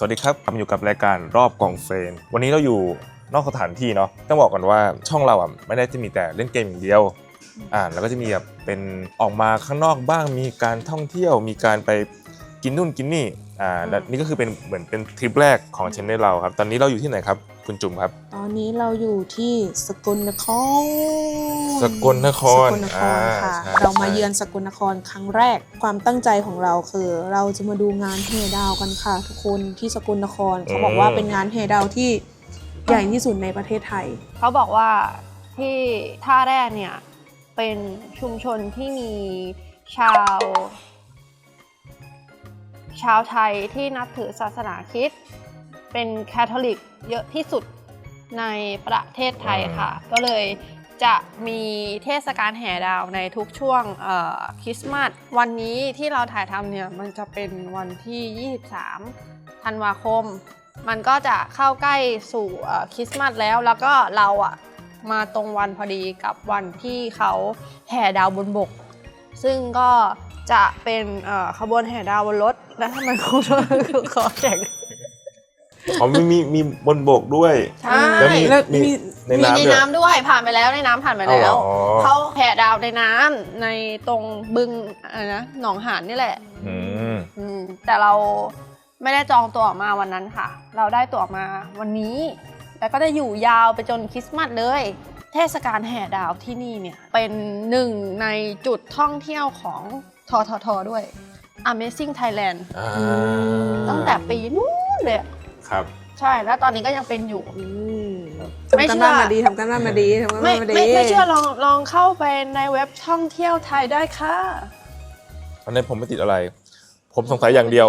สวัสดีครับกลับมาอยู่กับรายการรอบกองเฟรนวันนี้เราอยู่นอกสถานที่เนาะต้องบอกก่อนว่าช่องเราอะไม่ได้จะมีแต่เล่นเกมอย่างเดียวอ่าแล้วก็จะมีแบบเป็นออกมาข้างนอกบ้างมีการท่องเที่ยวมีการไปกินนู่นกินนี่ อ่าและนี่ก็คือเป็นเหมือนเป็นทริปแรกของช anel เราครับ ตอนนี้เราอยู่ที่ไหนครับ คุณจุ๋มครับ ตอนนี้เราอยู่ที่สกลนคร สกลนครสกลนครค่ะ อ่าใช่เรามาเยือนสกลนครครั้งแรก ความตั้งใจของเราคือ เราจะมาดูงานแห่ดาวกันค่ะ ทุกคนที่สกลนครเขาบอกว่าเป็นงานแห่ดาวที่ใหญ่ที่สุดในประเทศไทย เขาบอกว่าที่ท่าแร่เนี่ยเป็นชุมชนที่มีชาว ชาวไทยที่นับถือศาสนาคริสต์เป็นแคทอลิกเยอะที่สุดในประเทศไทยค่ะ ก็เลยจะมีเทศกาลแห่ดาวในทุกช่วงเอ่อคริสต์มาสวันนี้ที่เราถ่ายทำเนี่ยมันจะเป็นวันที่ 23 ธันวาคม มันก็จะเข้าใกล้สู่เอ่อคริสต์มาสแล้วแล้วก็เราอะมาตรงวันพอดีกับวันที่เขาแห่ดาวบนบก ซึ่งก็ จะเป็นเอ่อขบวนแห่ดาวบนรถ แล้วทำไมคุณขอแข่งอ๋อมีมีมีบนบกด้วย ใช่แล้วมีแล้วมี มีในมีน้ำในด้วย น้ำด้วยผ่านไปแล้วในน้ำผ่านไปเอาเหรแล้อวอ๋อ เขาแห่ดาวในน้ำในตรงบึงอะไรนะหนองหานนี่แหละ อืมอืมแต่เราไม่ได้จองตั๋วมาวันนั้นค่ะ เราได้ตั๋วมาวันนี้ แล้วก็จะอยู่ยาวไปจนคริสต์มาสเลย เทศกาลแห่ดาวที่นี่เนี่ยเป็นหนึ่งในจุดท่องเที่ยวของ ทททด้วย Amazing Thailand อ่าตั้งแต่ปีนู้นเลยอะครับ ใช่แล้วตอนนี้ก็ยังเป็นอยู่ อืมไม่ทำเชื่กันอบ้านมาดีทำกันบ้านมาดีทำกันไม่บ้านมาดีไม่ไม่เชื่อลองลองเข้าไปในเว็บท่องเที่ยวไทยได้ค่ะตอนนี้ผมไม่ติดอะไร ผมสงสัยอย่างเดียว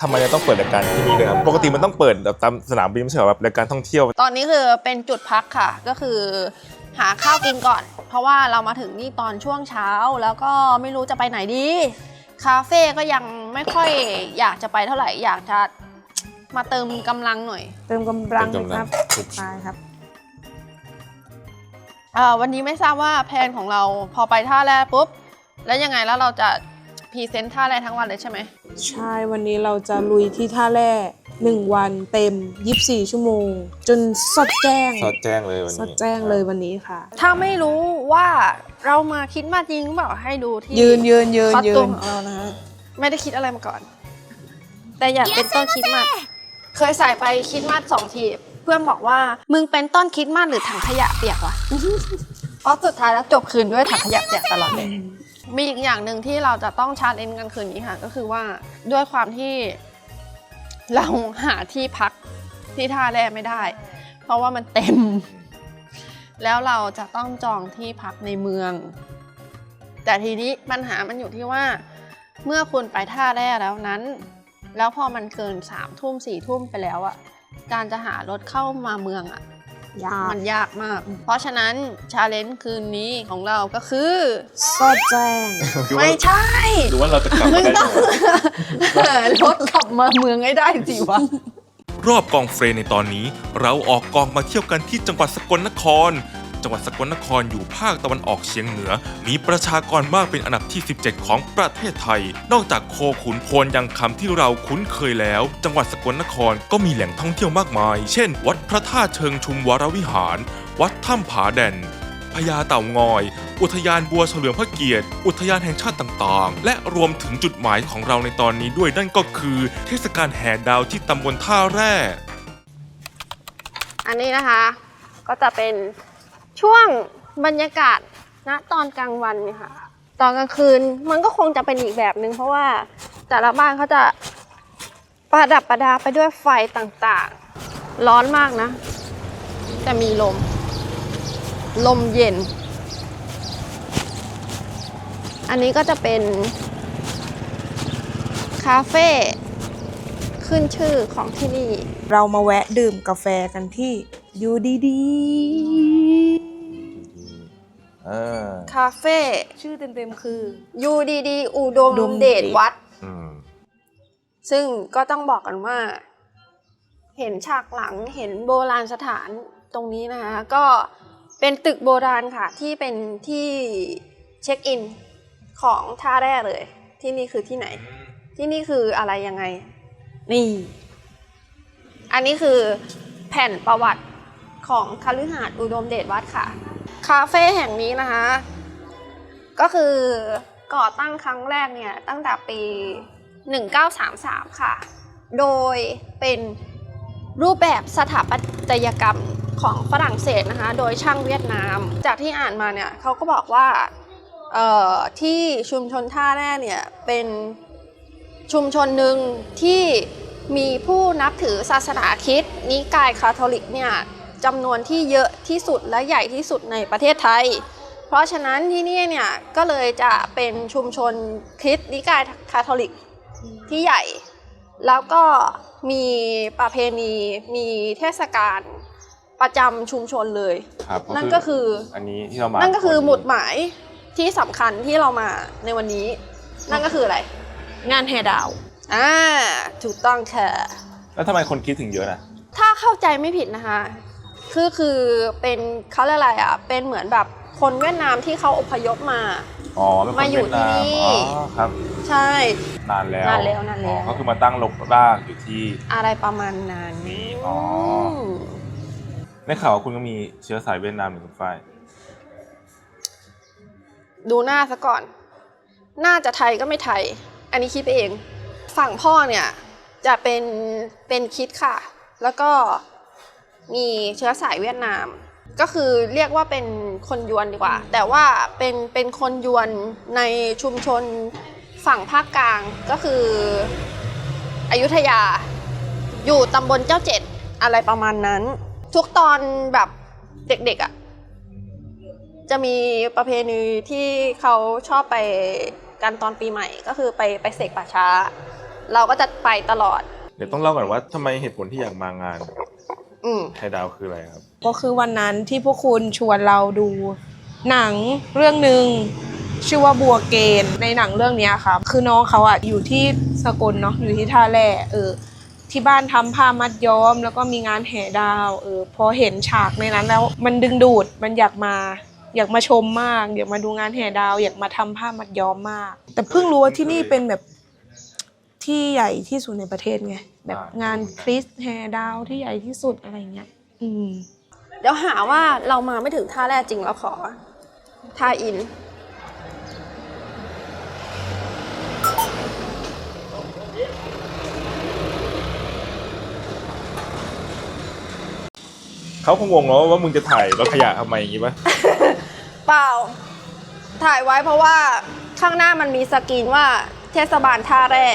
ทำไมจะต้องเปิดรายการที่นี่ด้วยครับ ปกติมันต้องเปิดแบบตามสนามบินไม่ใช่เหรอแบบรายการท่องเที่ยว ตอนนี้คือเป็นจุดพักค่ะ ก็คือ หาข้าวกินก่อน เพราะว่าเรามาถึงนี่ตอนช่วงเช้าแล้วก็ไม่รู้จะไปไหนดี คาเฟ่ก็ยังไม่ค่อยอยากจะไปเท่าไหร่อยากจะมาเติมกำลังหน่อย เติมกำลังเติมกำลังครับไปครับ เอ่อวันนี้ไม่ทราบว่าแผนของเราพอไปท่าแรกปุ๊บ แล้วยังไงแล้วเราจะพรีเซนต์ท่าแรกทั้งวันเลยใช่ไหม ใช่ วันนี้เราจะลุยที่ท่าแร่ หนึ่งวันเต็ม 24 ชั่วโมง จนสดแจ้ง สอดแจ้งเลยวันสนี้ดแจ้งเลยวันนี้ค่ะ ถ้าไม่รู้ว่าเรามาคิดมาจริงหรือเปล่าให้ดูที่ยืนยืนยืนคอสยืตูนมของเรานะฮะไม่ได้คิดอะไรมาก่อน แต่อยากเป็นต้นคริดมาสเคยใส่ไปคริดมาสสองทีเพื่อนบอกว่า มึงเป็นต้นคริดมาสหรือถังขยะเปียกวะ เพราะสุดท้ายแล้วจบคืนด้วยถังขยะเปียกตลอดเลย มีอีกอย่างหนึ่งที่เราจะต้องชาเลนจ์กันคืนนี้ค่ะ ก็คือว่าด้วยความที่ เราหาที่พักที่ท่าแร่ไม่ได้ เพราะว่ามันเต็ม แล้วเราจะต้องจองที่พักในเมือง แต่ทีนี้ปัญหามันอยู่ที่ว่า เมื่อคุณไปท่าแร่แล้วนั้น แล้วพอมันเกินสามทุ่มสี่ทุ่มไปแล้วอะการจะหารถเข้ามาเมืองอะ ยาก มันยากมาก เพราะฉะนั้นชาเลนจ์คืนนี้ของเราก็คือสดแจ้งคือว่าไม่ใช่หรือว่าเราจะกลับมึมางได้ต้องหารถขับมาเมืองให้ได้สิวะ รอบกองเฟรนในตอนนี้ เราออกกองมาเที่ยวกันที่จังหวัดสกลนคร จังหวัดสกลนครอยู่ภาคตะวันออกเฉียงเหนือ มีประชากรมากเป็นอันดับที่ 17 ของประเทศไทย นอกจากโคขุนพนยังคำที่เราคุ้นเคยแล้ว จังหวัดสกลนครก็มีแหล่งท่องเที่ยวมากมาย เช่น วัดพระธาตุเชิงชุมวรวิหาร วัดถ้ำผาแด่นพญาเต่างอย อุทยานบัวเฉลิมพระเกียรติ อุทยานแห่งชาติต่างๆ และรวมถึงจุดหมายของเราในตอนนี้ด้วยนั่นก็คือ เทศกาลแห่ดาวที่ตำบลท่าแร่ อันนี้นะคะก็จะเป็น ช่วงบรรยากาศณตอนกลางวันเนี่ยค่ะ ตอนกลางคืนมันก็คงจะเป็นอีกแบบหนึ่งเพราะว่าแต่ละบ้านเขาจะประดับประดาไปด้วยไฟต่างๆ ร้อนมากนะ แต่มีลม ลมเย็น อันนี้ก็จะเป็น คาเฟ่ขึ้นชื่อของที่นี่ เรามาแวะดื่มกาแฟกันที่ยูดี ดีอ่าคาเฟ่ชื่อเต็มๆคือ ยูดีดีอุดมอุดมเดชวัด อืม ซึ่งก็ต้องบอกกันว่า เห็นฉากหลังเห็นโบราณสถานตรงนี้นะคะ ก็เป็นตึกโบราณค่ะ ที่เป็นที่เช็คอินของท่าแร่เลย ที่นี่คือที่ไหน ที่นี่คืออะไรยังไง นี่ อันนี้คือแผ่นประวัติของคฤหาสน์อุดมเดชวัดค่ะ คาเฟ่แห่งนี้นะคะ ก็คือก่อตั้งครั้งแรกเนี่ยตั้งแต่ปี 1933 ค่ะ โดยเป็นรูปแบบสถาปัตยกรรมของฝรั่งเศสนะคะ โดยช่างเวียดนาม จากที่อ่านมาเนี่ยเขาก็บอกว่าที่ชุมชนท่าแร่เนี่ยเป็นชุมชนหนึ่งที่มีผู้นับถือศาสนาคริสต์นิกายคาทอลิกเนี่ย จำนวนที่เยอะที่สุดและใหญ่ที่สุดในประเทศไทย เพราะฉะนั้นที่นี่เนี่ยก็เลยจะเป็นชุมชนคริสต์นิกายคาทอลิกที่ใหญ่ แล้วก็มีประเพณีมีเทศกาลประจำชุมชนเลย ครับนั่นก็คืออันนี้ที่เรามานั่นั่นก็คือหมุดหมายที่สำคัญที่เรามาในวันนี้ นั่นก็คืออะไร งานแห่ดาวอ่าถูกต้องค่ะแล้วทำไมคนคิดถึงเยอะนะถ้าเข้าใจไม่ผิดนะคะ คือคือเป็นเขาเรียกอะไรอะ เป็นเหมือนแบบคนเวียดนามที่เขาอพยพมา อ๋อเป็นคนมาอยู่เวียดนามที่นี่อ๋อครับ ใช่ นานแล้วนานแล้วนานแล้ว อ๋อก็คือมาตั้งรกรากอยู่ที่ อะไรประมาณนั้นนี่อ๋อมได้ข่าวว่าคุณก็มีเชื้อสายเวียดนามหรือคุณฝ้ายดูหน้าซะก่อน น่าจะไทยก็ไม่ไทย อันนี้คิดไปเอง ฝั่งพ่อเนี่ยจะเป็นเป็นคิดค่ะ แล้วก็ มีเชื้อสายเวียดนาม ก็คือเรียกว่าเป็นคนยวนดีกว่า แต่ว่าเป็นเป็นคนยวนในชุมชนฝั่งภาคกลางก็คืออยุธยา อยู่ตำบลเจ้าเจ็ดอะไรประมาณนั้น ทุกตอนแบบเด็กๆอะ่ะจะมีประเพณีที่เขาชอบไปกันตอนปีใหม่ ก็คือไปไปเสกป่าช้า เราก็จะไปตลอด เดี๋ยวต้องเล่าก่อนว่าทำไมเหตุผลที่อยากมางาน อืมไทยดาวคืออะไรครับ ก็คือวันนั้นที่พวกคุณชวนเราดู หนังเรื่องหนึ่งชื่อว่าบัวเกณฑ์ในหนังเรื่องเนี้ยครับ คือน้องเขาอะอยู่ที่สกลเนาะอยู่ที่ท่าแร่เออ ที่บ้านทำผ้ามัดย้อม แล้วก็มีงานแห่ดาว เออ พอเห็นฉากในนั้นแล้ว มันดึงดูดมันอยากมา อยากมาชมมาก อยากมาดูงานแห่ดาว อยากมาทำผ้ามัดย้อมมาก แต่เพิ่งรู้ว่าที่นี่เป็นแบบ ที่ใหญ่ที่สุดในประเทศไงแบบงานคริสต์แห่ดาวที่ใหญ่ที่สุดอะไรเงี้ยอืมเดี๋ยวหาว่าเรามาไม่ถึงท่าแรกจริงแล้วขอท่าอิน เขาคงงงเนาะว่ามึงจะถ่ายรถขยะทำไมอย่างงี้ปะเปล่า ถ่ายไว้เพราะว่าข้างหน้ามันมีสกรีนว่าเทศบาลท่าแร่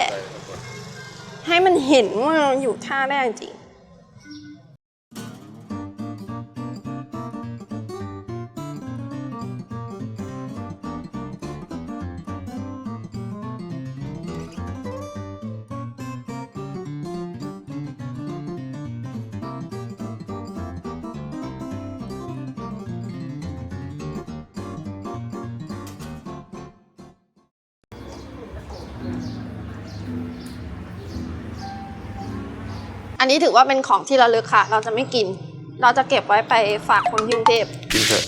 ให้มันเห็นว่าเราอยู่ท่าแรกจริง นนี้ถือว่าเป็นของที่ระลึกค่ะ เราจะไม่กิน เราจะเก็บไว้ไปฝากคนที่กรุงเทพ กินเถอะ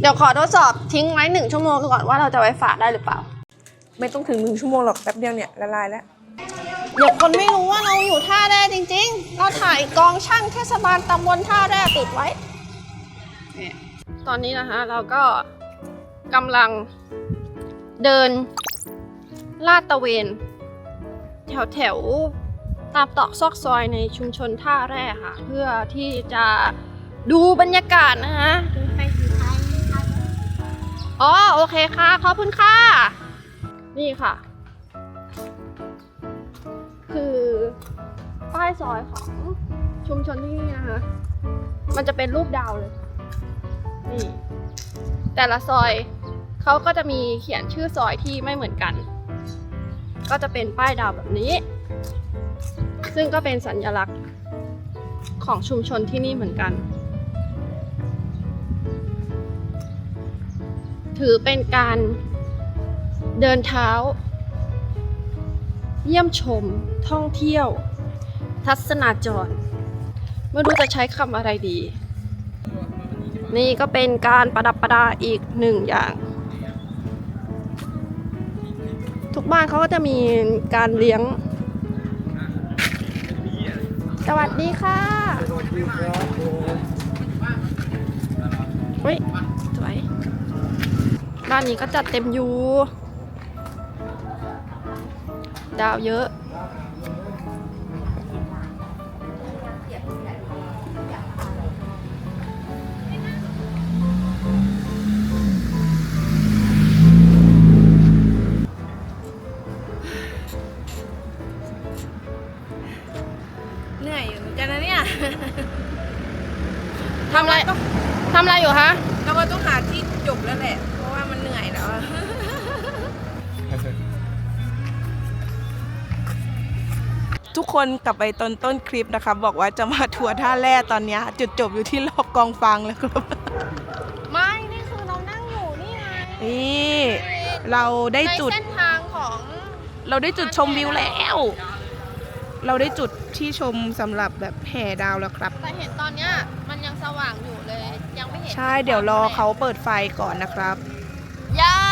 เดี๋ยวขอทดสอบทิ้งไว้หนึ่งชั่วโมงก่อนว่าเราจะไว้ฝากได้หรือเปล่า ไม่ต้องถึงหนึ่งชั่วโมงหรอกแป๊บเดียวเนี่ยละลายแล้ว เดี๋ยวคนไม่รู้ว่าเราอยู่ท่าแร่จริง ๆ เราถ่ายกองช่างเทศบาลตำบลท่าแร่ติดไว้เนี่ยตอนนี้นะคะเราก็กำลังเดินลาดตระเวน แถวแถวๆตามตอกซอกซอยในชุมชนท่าแร่ค่ะ เพื่อที่จะดูบรรยากาศนะคะอ๋อโอเคค่ะ ขอบคุณค่ะ นี่ค่ะ คือป้ายซอยของชุมชนที่นี่นะคะ มันจะเป็นรูปดาวเลยนี่แต่ละซอยเขาก็จะมีเขียนชื่อซอยที่ไม่เหมือนกัน ก็จะเป็นป้ายดาวแบบนี้ ซึ่งก็เป็นสัญลักษณ์ของชุมชนที่นี่เหมือนกัน ถือเป็นการเดินเท้า เยี่ยมชม ท่องเที่ยว ทัศนาจร ไม่รู้จะใช้คำอะไรดี นี่ก็เป็นการประดับประดาอีกหนึ่งอย่าง ทุกบ้านเขาก็จะมีการเลี้ยง สวัสดีค่ะเฮ้ยสวยบ้านนี้ก็จัดเต็มอยู่ ดาวเยอะ ทุกคนกลับไปตอนต้นคลิปนะคะ บอกว่าจะมาทัวร์ท่าแร่ตอนเนี้ยจุดจบอยู่ที่รอบกองฟางแล้วครับ ไม่ นี่คือเรานั่งอยู่นี่ไงนี่เราได้ในจุด เส้นทางของเราได้จุดชมวิวแล้ว เราได้จุดที่ชมสำหรับแบบแห่ดาวแล้วครับ แต่เห็นตอนเนี้ยมันยังสว่างอยู่เลย ยังไม่เห็นใช่เดี๋ยวรอเขาเปิดไฟก่อนนะครับอย่า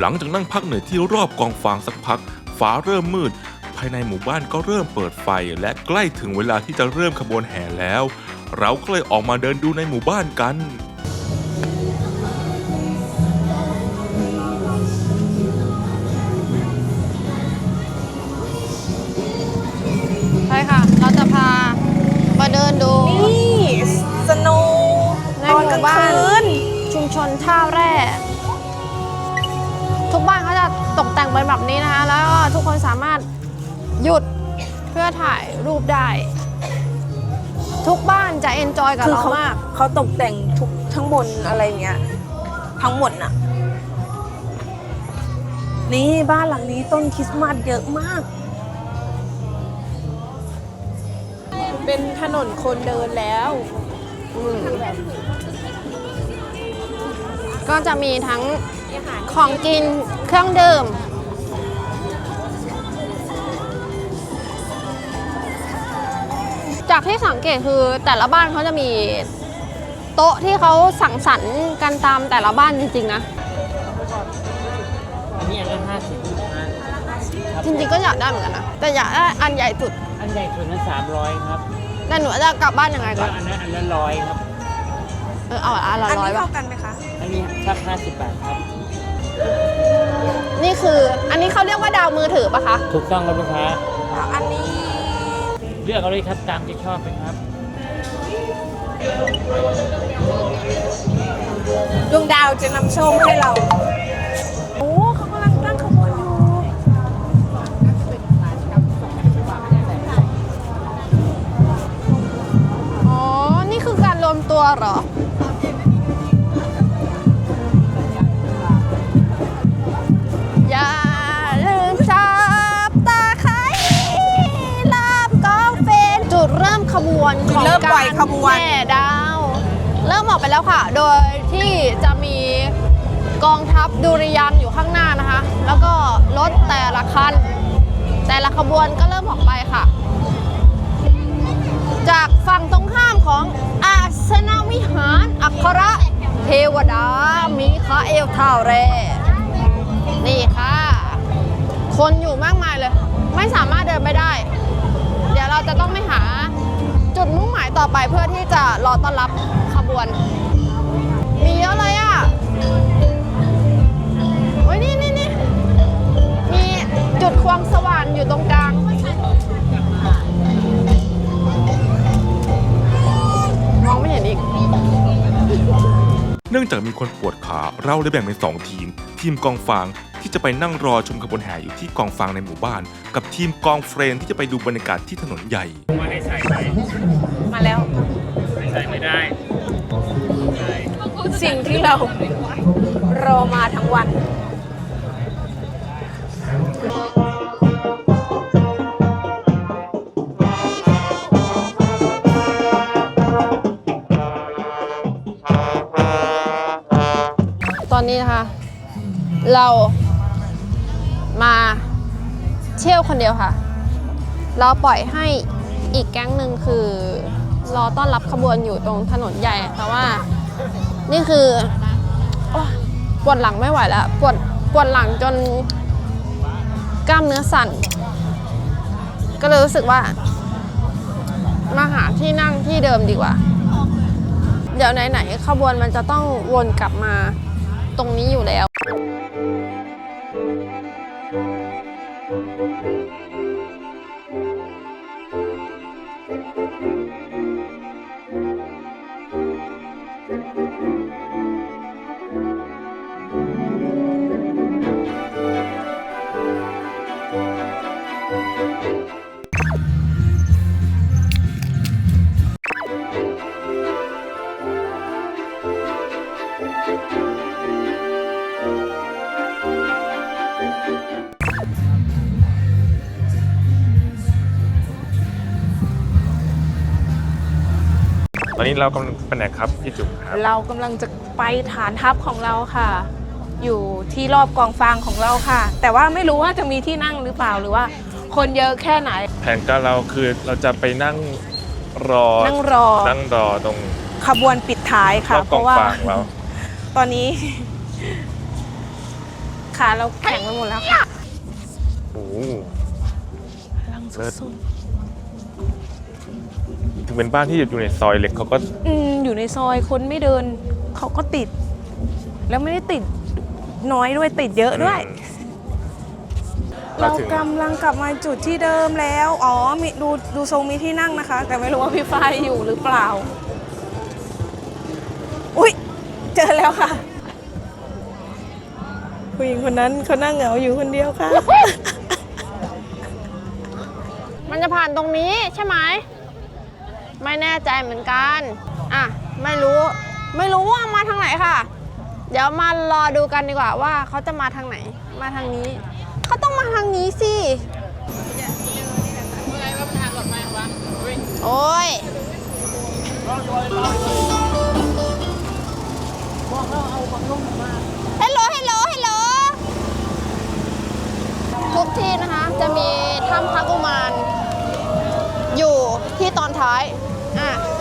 หลังจากนั่งพักเหนื่อยที่รอบกองฟางสักพัก ฟ้าเริ่มมืด ภายในหมู่บ้านก็เริ่มเปิดไฟ และใกล้ถึงเวลาที่จะเริ่มขบวนแห่แล้ว เราก็เลยออกมาเดินดูในหมู่บ้านกัน นท่าแร่ทุกบ้านเขาจะตกแต่งเป็นแบบนี้นะคะ แล้วก็ทุกคนสามารถหยุดเพื่อถ่ายรูปได้ ทุกบ้านจะเอนจอยกับคือเราเขามาก เขาตกแต่งทุกทั้งบนอะไรเงี้ยทั้งหมดน่ะ นี่บ้านหลังนี้ต้นคริสต์มาสเยอะมาก เป็นถนนคนเดินแล้ว ก็จะมีทั้งของกินเครื่องดื่ม จากที่สังเกตคือแต่ละบ้านเขาจะมีโต๊ะที่เขาสังสรรค์กันตามแต่ละบ้านจริง ๆ นะ อันนี้อันละห้าสิบนะจริงๆก็อยากได้เหมือนกันนะ แต่อยากได้อันใหญ่สุด อันใหญ่สุดนั้นสามร้อยครับ แต่หนูจะกลับบ้านยังไงแล้ก่อวนอันนั้นอันละร้อยครับ เออเอาอันละอันร้อยนี้ป่ะ เท่ากันไหมคะ อันนี้ชักห้าสิบบาทครับ นี่คือ อันนี้เขาเรียกว่าดาวมือถือปะคะถูกต้องครับลูกค้า เอาอันนี้ เลือกเอาเลยครับตามที่ชอบเลยครับ ดวงดาวจะนำโชคให้เรา โอ้เขากำลังตั้งขบวนอยู่ อ๋อ นี่คือการรวมตัวเหรอ ริ่มปล่อยขบวนแห่ดาว เริ่มออกไปแล้วค่ะ โดยที่จะมีกองทัพดุริยางค์อยู่ข้างหน้านะคะ แล้วก็รถแต่ละคัน แต่ละขบวนก็เริ่มออกไปค่ะ จากฝั่งตรงข้ามของอาสนาวิหารอัครเทวดามีคาเอลท่าแร่นี่ค่ะ คนอยู่มากมายเลย ไม่สามารถเดินไปได้ เดี๋ยวเราจะต้องไปหา จุดมุ่งหมายต่อไปเพื่อที่จะรอต้อนรับขบวน มีเยอะเลยอะโอ้ยนี่นี่นี่มีจุดควงสว่านอยู่ตรงกลางมองไม่เห็นอีก เนื่องจากมีคนปวดขาเราเลยแบ่งเป็น2ทีม ทีมกองฟางที่จะไปนั่งรอชมขบวนแห่อยู่ที่กองฟางในหมู่บ้าน กับทีมกองเฟรนที่จะไปดูบรรยากาศที่ถนนใหญ่ มาแล้ว ใส่ไม่ได้สิ่งที่เรารอมาทั้งวันตอนนี้นะคะ เรามาเที่ยวคนเดียวค่ะ เราปล่อยให้ อีกแก๊งหนึ่งคือรอต้อนรับขบวนอยู่ตรงถนนใหญ่ แต่ว่านี่คือปวดหลังไม่ไหวแล้วปวดปวดหลังจนกล้ามเนื้อสั่น ก็เลยรู้สึกว่า มาหาที่นั่งที่เดิมดีกว่า เดี๋ยวไหนๆขบวนมันจะต้องวนกลับมาตรงนี้อยู่แล้ว นนี้เรากำลังเป็นไหนครับพี่จุ๋มครับ เรากำลังจะไปฐานทัพของเราค่ะ อยู่ที่รอบกองฟางของเราค่ะ แต่ว่าไม่รู้ว่าจะมีที่นั่งหรือเปล่าหรือว่า คนเยอะแค่ไหน แผนการเราคือเราจะไปนั่งรอนั่งรอ นั่งรอตรงขบวนปิดท้ายรค่ะ อบเพกองราะว่าฟางเรา ตอนนี้ ขาเราแข็งไปหมดแล้วค่ะโอ้โหกำลังเลิศสุด ถึงเป็นบ้านที่อยู่ในซอยเล็กเขาก็ๆอืมอยู่ในซอยคนไม่เดินเขาก็ติด แล้วไม่ได้ติดน้อยด้วยติดเยอะด้วยอืมเราถึงกำลังกลับมาจุดที่เดิมแล้ว อ๋อมีดูดูทรงมีที่นั่งนะคะ แต่ไม่รู้ว่าพี่ฝ้ายอยู่หรือเปล่า อุ๊ย เจอแล้วค่ะ ผู้หญิงคนนั้นเขานั่งเหงาอยู่คนเดียวค่ะ มันจะผ่านตรงนี้ใช่ไหม ไม่แน่ใจเหมือนกัน อะ ไม่รู้ ไม่รู้ว่ามาทางไหนค่ะ เดี๋ยวมารอดูกันดีกว่าว่าเขาจะมาทางไหน มาทางนี้ เขาต้องมาทางนี้สิ โอ้ยฮัลโหลฮัลโหลฮัลโหลทุกที่นะคะ จะมีถ้ำพระกุมารอยู่ที่ตอนท้าย อ่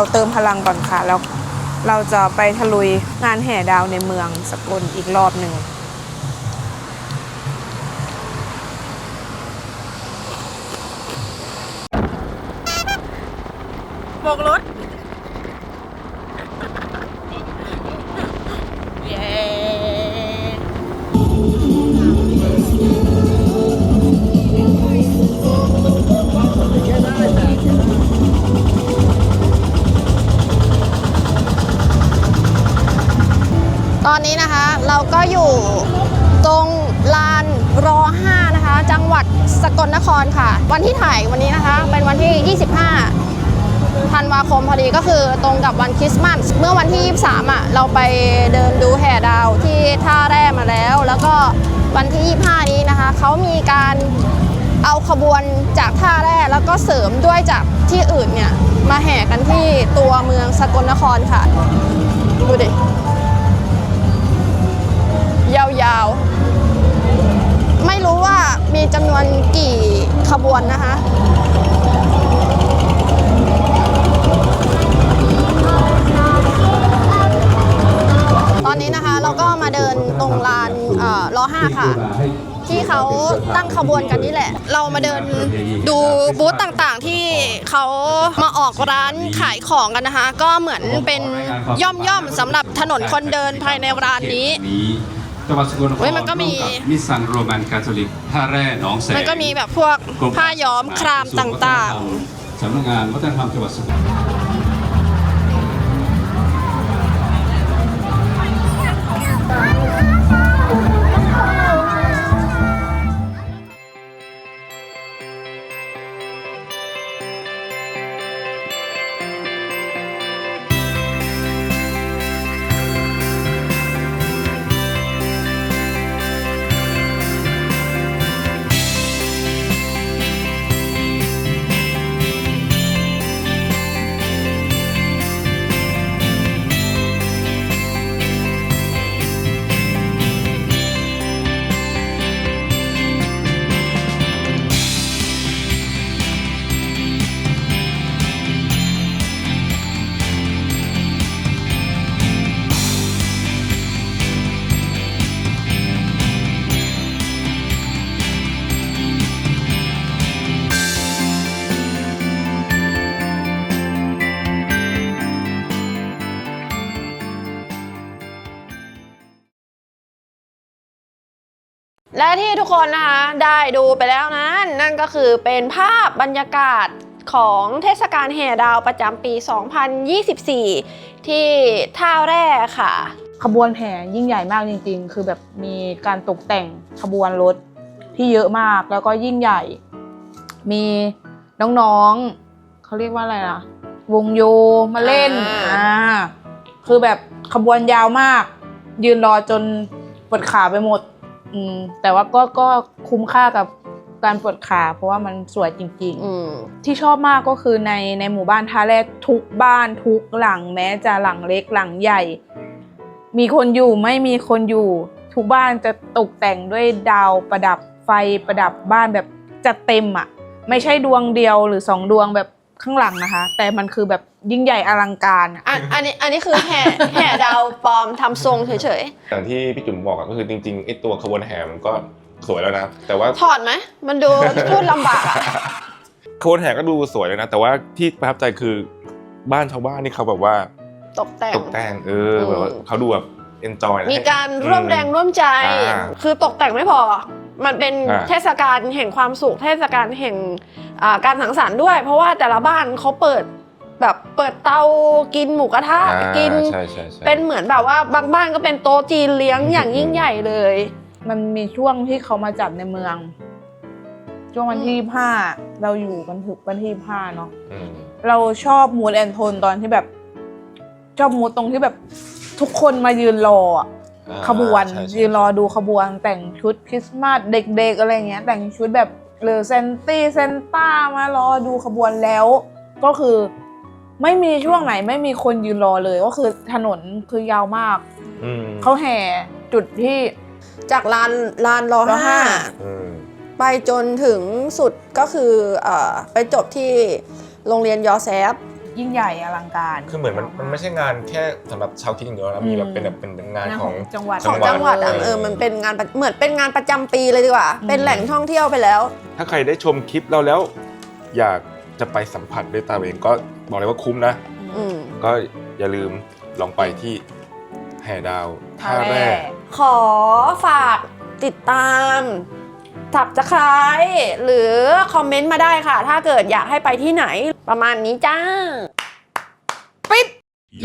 เราเติมพลังก่อนค่ะแล้วเราจะไปทะลุยงานแห่ดาวในเมืองสกลอีกรอบหนึ่ง วาคมพอดีก็คือตรงกับวันคริสต์มาสเมื่อวันที่ 23 อะ เราไปเดินดูแห่ดาวที่ท่าแร่มาแล้ว แล้วก็วันที่ 25 นี้นะคะเขามีการเอาขบวนจากท่าแร่แล้วก็เสริมด้วยจากที่อื่นเนี่ยมาแห่กันที่ตัวเมืองสกลนครค่ะ ดูดิ ยาวๆ ไม่รู้ว่ามีจำนวนกี่ขบวนนะคะ นนี้นะคะเราก็มาเดินตรงลานเอ่อรอห้าค่ะ ที่เขาตั้งขบวนกันนี่แหละ เรามาเดินดูบูธต่างๆที่เขามาออกร้านขายของกันนะคะ ก็เหมือนเป็นย่อมๆสำหรับถนนคนเดินภายในร้านนี้จังหวัดสกลนคเฮ้รยมันก็มีร่วกับมิสซันโรมันคาทอลิกท่าแร่หนองแสงมันก็มีแบบพวกกรมผ้าย้อมครามต่างๆสำนักงานวัฒนธรรมจังหวัดสกล และที่ทุกคนนะคะได้ดูไปแล้วนั้น นั่นก็คือเป็นภาพบรรยากาศของเทศกาลแห่ดาวประจำปี 2024 ที่ท่าแร่ค่ะ ขบวนแห่ยิ่งใหญ่มากจริง ๆ คือแบบมีการตกแต่งขบวนรถที่เยอะมากแล้วก็ยิ่งใหญ่ มีน้องๆเขาเรียกว่าอะไรล่ะวงโยมาเล่นอ่าอ่าคือแบบขบวนยาวมาก ยืนรอจนปวดขาไปหมด อืมแต่ว่าก็ก็คุ้มค่ากับการปวดขาเพราะว่ามันสวยจริงๆ อืมที่ชอบมากก็คือในในหมู่บ้านท่าแรกทุกบ้านทุกหลังแม้จะหลังเล็กหลังใหญ่ มีคนอยู่ไม่มีคนอยู่ ทุกบ้านจะตกแต่งด้วยดาวประดับไฟประดับบ้านแบบจัดเต็มอะ ไม่ใช่ดวงเดียวหรือสองดวงแบบข้างหลังนะคะ แต่มันคือแบบ ยิ่งใหญ่อลังการอะอันอันนี้อันนี้คือแห่ แห่ดาวปลอมทำทรงเฉยอย่างที่พี่จุ๋มบอกอะก็คือจริงๆไอ้ตัวขบวนแห่มันก็สวยแล้วนะ แต่ว่า ๆ ถอดไหม มันดูพูดลำบากอะขบวนแห่ก็ดูสวยเลยนะ แต่ว่าที่ประทับใจคือบ้านชาวบ้านนี่เขาแบบว่าตกแต่ง ตกแต่งเอออืมแบบว่าเขาดูแบบเอนจอย มีการร่วมแรงร่วมใจ อ่าคือตกแต่งไม่พอ มันเป็นอ่า เทศกาลแห่งความสุข เทศกาลแห่งอ่าการสังสรรค์ด้วย เพราะว่าแต่ละบ้านเขาเปิด แบบเปิดเตากินหมูกระทะอ่ากิน ใช่ใช่ใช่เป็นเหมือนแบบว่าบางบ้านก็เป็นโต๊ะจีนเลี้ยงอย่างยิ่งใหญ่เลย มันมีช่วงที่เขามาจัดในเมือง ช่วงวันที่ห้าเราอยู่กันถึงวันที่ห้าเนาะอืมเราชอบมูดแอนโทนตอนที่แบบ ชอบมูดตรงที่แบบทุกคนมายืนรออะอ่าขบวนใช่ใช่ยืนรอดูขบวนแต่งชุดคริสต์มาสเด็กๆอะไรเงี้ย แต่งชุดแบบเลอเซนตี้เซนต้ามารอดูขบวนแล้ว ก็คือ ไม่มีช่วงไหนไม่มีคนยืนรอเลยก็คือถนนคือยาวมาก อืมเขาแห่จุดที่ จากลานลานรอรอห้าห้า อืมไปจนถึงสุดก็คือเออไปจบที่โรงเรียนยอแซฟ ยิ่งใหญ่อลังการคือเหมือนมันมันไม่ใช่งานแค่สำหรับชาวคิดอย่างเดียวนะมีแบบเป็นแบบเป็นเป็นงานงานขขอองงจังหวัด ของจังหวัดอะเออมันเป็นงานประเหมือนเป็นงานประจำปีเลยดีกว่า อืม เป็นแหล่งท่องเที่ยวไปแล้ว ถ้าใครได้ชมคลิปเราแล้ว อยากจะไปสัมผัสด้วยตาเองก็ บอกเลยว่าคุ้มนะ อืมก็อย่าลืมลองไปที่แห่ดาวท่าแร่ขอฝากติดตามสับสไครหรือคอมเมนต์มาได้ค่ะ ถ้าเกิดอยากให้ไปที่ไหนประมาณนี้จ้า ปิดแ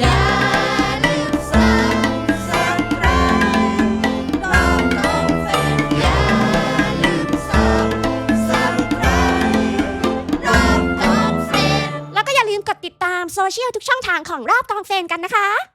ามกดติดตามโซเชียลทุกช่องทางของรอบกองเฟนกันนะคะ